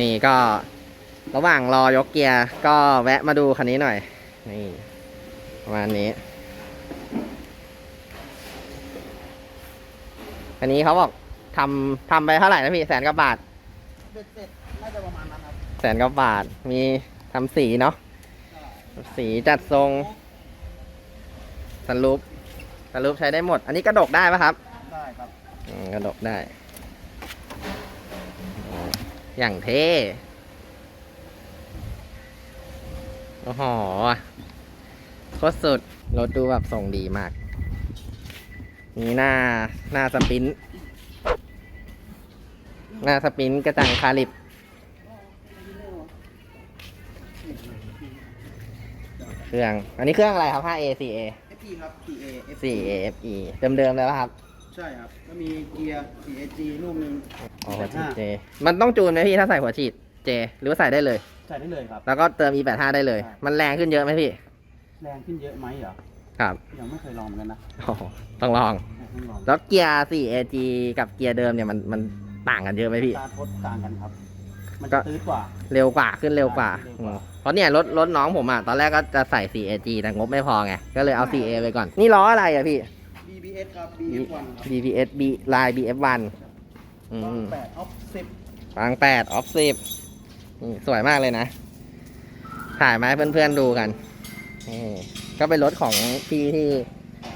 นี่ก็ระหว่างรอยกเกียร์ก็แวะมาดูคันนี้หน่อย นี่ประมาณนี้อันนี้เขาบอกทำทำไปเท่าไหร่นะพี่แสนกว่าบาทเบ็ดเสร็จน่าจะประมาณนั้นครับแสนกว่าบาทมีทำสีเนาะสีจัดทรงสันรูปสันรูปใช้ได้หมด อันนี้กระดกได้ปะครับ ได้ครับ อืมกระดกได้โอ้อย่างเท่ โอ้โห โคตรสุด รถดูแบบส่งดีมาก มีหน้าหน้าสปรินท์หน้าสปรินท์กระจังคาลิป เครื่อง อันนี้เครื่องอะไรครับ 5A 4A FP ครับ PA F 4A FE เดิมๆเลยป่ะครับ ใช่ครับก็มีเกียร์ CAG ลูกหนึงอ๋อหัวฉีดเจ มันต้องจูนไหมพี่ถ้าใส่หัวฉีดเจ หรือว่าใส่ได้เลย ใส่ได้เลยครับ แล้วก็เติม E85 ได้เลย ใช่ มันแรงขึ้นเยอะไหมพี่ แรงขึ้นเยอะไหมเหรอ ครับยังไม่เคยลองเหมือนกันนะโอ้โหต้องลอง ต้องลองแล้วเกียร์ 4AG กับเกียร์เดิมเนี่ยมันมันต่างกันเยอะไหมพี่ ตาทดต่างกันครับ มันก็ จะตื้อกว่า เร็วกว่าขึ้นเร็วกว่าเร็วกว่า อืมเพราะเนี่ยรถรถน้องผมอะ ตอนแรกก็จะใส่ 4AG แต่งบไม่พอไง ก็เลยเอา 4A ไปก่อน นี่ล้ออะไรอะพี่ BBS ครับ BF1 ครับ BPS B ลาย BF1 อืต้องมแปดออฟสิบฟางแปดออฟสิบสวยมากเลยนะ ถ่ายมาให้เพื่อนๆดูกันนี่ก็เป็นรถของพี่ที่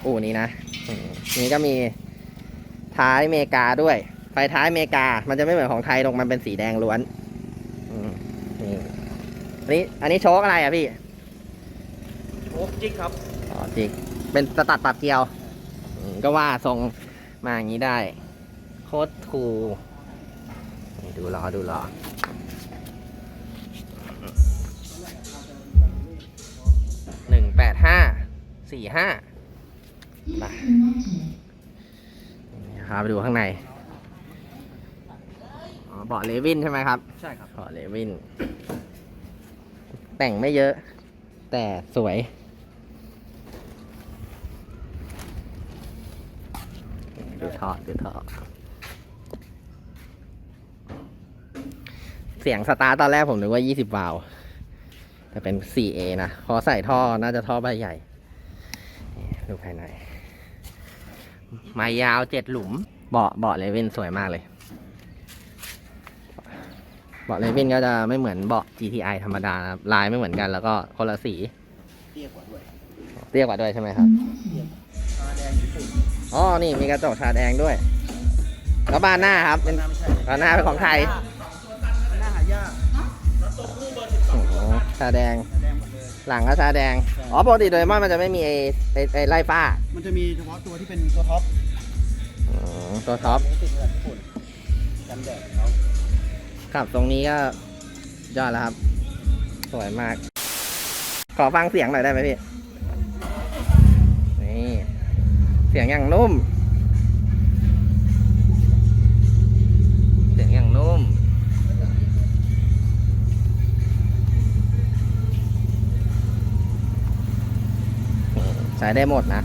อู่นี้นะอืมนี่ก็มีท้ายอเมริกาด้วย ไฟท้ายอเมริกา มันจะไม่เหมือนของไทยตรงมันเป็นสีแดงล้วนอืมนี่อันนี้ อันนี้โชคอะไรอะพี่โอ๊กจิกครับ อ๋อจิก เป็นสตัดปรับเกลียวอืม ก็ว่าทรงมาอย่างนี้ได้ โคตรคูลนี่ดูล้อดูล้อหนึ่งแปดห้าสี่ห้าไปนี่พาไปดูข้างในอ๋อเบาะเลวินใช่ไหมครับ ใช่ครับเบาะเลวิน แต่งไม่เยอะ แต่สวย ดูท่อดูท่อเสียงสตาร์ตตอนแรกผมนึกว่า 20 วาล์วแต่เป็น 4A นะพอใส่ท่อน่าจะท่อใบใหญ่นี่ดูภายใน ไม้ยาวเจ็ดหลุม เบาะเบาะเลวินสวยมากเลย เบาะเลวินก็จะไม่เหมือนเบาะ GTI ธรรมดานะครับลายไม่เหมือนกันแล้วก็คนละสี เตี้ยกว่าด้วย เตี้ยกว่าด้วยใช่ไหมครับตาแดงญี่ปุ่น อ๋อ นี่มีกระจกชาแดงด้วย แล้วบานหน้าครับ เป็นหน้าไม่ใช่บานหน้าเป็นของไทยหน้าหายากโอ้โหชาแดงตาแดงหมดเลยหลังก็ชาแดง อ๋อ ปกติโดเรมอนมันจะไม่มีไอ้ไอ้ไอ้ไล่ฟ้า มันจะมีเฉพาะตัวที่เป็นตัวท็อปอ๋อตัวท็อปติดแบบญี่ปุ่นกันแดดของเขาขับตรงนี้ก็ยอดแล้วครับ สวยมาก ขอฟังเสียงหน่อยได้ไหมพี่ สียงอย่างนุ่ม เสียงอย่างนุ่ม ใช้ได้หมดนะ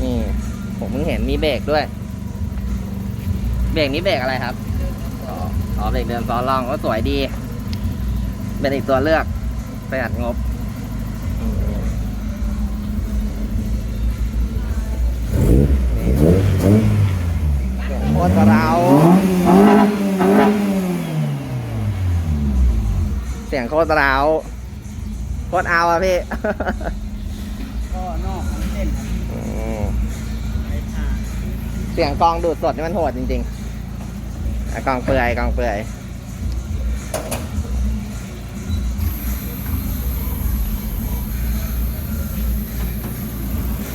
นี่ ผมเพิ่งเห็นมีเบรกด้วย เบรกนี้เบรกอะไรครับ อ๋อ เบรกเดินซ้อนล่องก็สวยดี เป็นอีกตัวเลือกประหยัดงบอืมนี่เสียงโคตรเรา เสียง โคตรเราโคตรเอาอะพี่ ก็นอกทั้งเส้นครับอืมไอ้ท่าเสียงกลองดูดสดนี่มันโหดจริงๆอะกลองเปลือยกลองเปลือย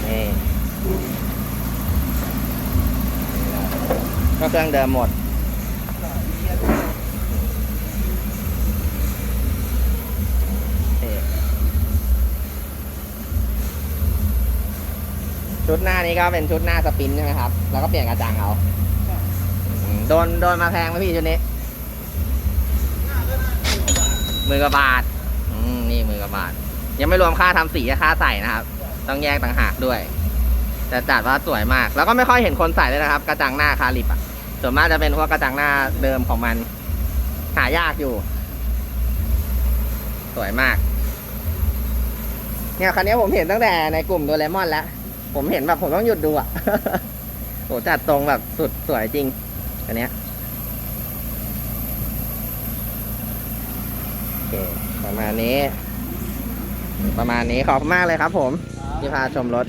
นี่ ก็เครื่องเดิมหมด นี่ ชุดหน้านี้ก็เป็นชุดหน้าสปรินท์ใช่ไหมครับ แล้วก็เปลี่ยนกระจังเอาอืมโดนโดนมาแพงไหมพี่ชุดนี้หมือกว่าบาท อืมนี่หมือกว่าบาท ยังไม่รวมค่าทำสีกับค่าใส่นะครับ ต้องแยกต่างหากด้วย แต่จัดว่าสวยมาก แล้วก็ไม่ค่อยเห็นคนใส่เลยนะครับ กระจังหน้าคาลิปอะ ส่วนมากจะเป็นพวกกระจังหน้าเดิมของมัน หายากอยู่ สวยมาก เนี่ยคันนี้ผมเห็นตั้งแต่ในกลุ่มโดเรมอนแล้ว ผมเห็นแบบผมต้องหยุดดูอะโหจัดตรงแบบสุดสวยจริงอันเนี้ยโอเคประมาณนี้ ประมาณนี้ขอบคุณมากเลยครับผมที่พาชมรถ